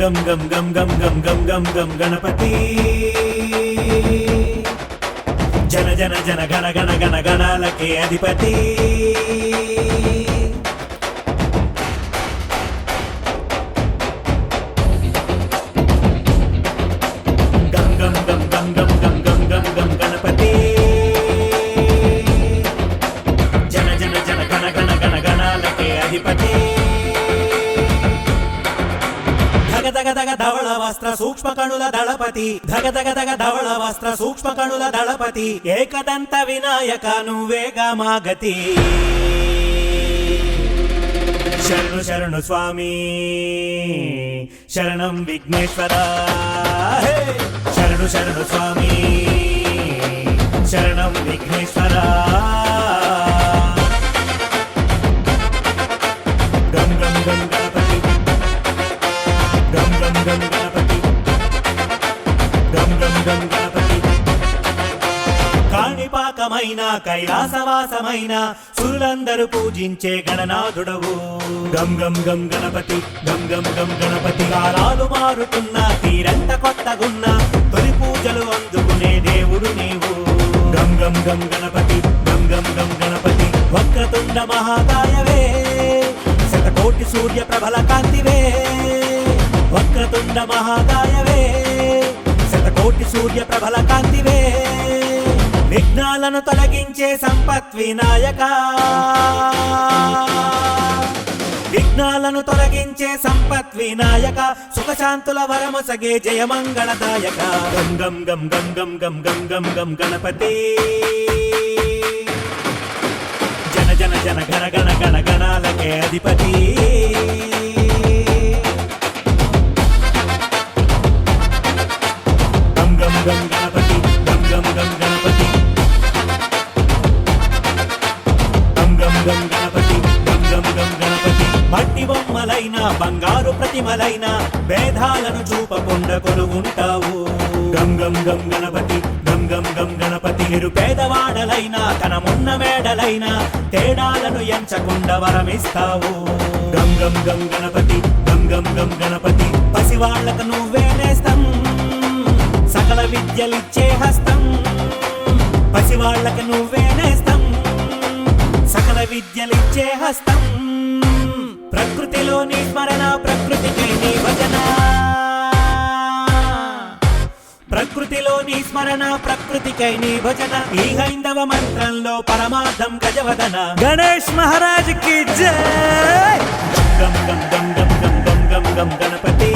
గం గం గం గం గం గం గం గం గణపతి. జన జన జన గణ గణ గణ గణాలకే అధిపతి. ధగ ధగ ధవళ వస్త్ర సూక్ష్మ కణుల దళపతి ధగ ధగ ధగ ధవళ వస్త్ర సూక్ష్మ కణుల దళపతి ఏకదంత వినాయక నువ్వేగా మా గతి శరణు శరణు స్వామి శరణం విఘ్నేశ్వర శరణు శరణు స్వామి కాణిపాకమైన కైలాసవాసమైన సురులందరూ పూజించే గణనాథుడవు. గం గం గం గణపతి గం గం గం గణపతి కాలాలు మారుతున్న తీరంత కొత్తగున్న తొలి పూజలు అందుకునే దేవుడు నీవు. గం గం గం గణపతి గం గం గం గణపతి వక్రతుండ మహాకాయవే. శతకోటి సూర్య ప్రభల కాంతివే. వక్రతుండ మహాకాయవే. శతకోటి సూర్య ప్రభల కాంతివే. విఘ్నాలను తొలగించే సంపత్ వినాయక విఘ్నాలను తొలగించే సంపత్ వినాయక సుఖశాంతుల వరమొసగే జయమంగళదాయక గం గం గం గం గం గం గం గం గం గణపతి జన జన జన గణ గణ గణ గణాలకే అధిపతి గం గం గం బొమ్మలైన బంగారు ప్రతిమలైన భేదాలను చూపకుండా కొలువుంటావు. గం గం గం గణపతి గం గం గం గణపతి నిరుపేదవాడలైన కనమున్న మేడలైన తేడాలను ఎంచకుండా వరమిస్తావు. గం గం గం గణపతి గం గం గం గణపతి పసివాళ్ళకు నువ్వే నేస్తం. సకల విద్యలిచ్చే హస్తం. పసివాళ్ళకు నువ్వే నేస్తం. సకల విద్యలిచ్చే హస్తం. ప్రకృతిలోని స్మరణ ప్రకృతికి నీ భజన ప్రకృతిలోని స్మరణ ప్రకృతికై నీ భజన ఈ హైందవ మంత్రంలో పరమార్థం గజవదన. గణేష్ మహారాజ్కి జై! గం గం గం గం గం గం గం గం గణపతి!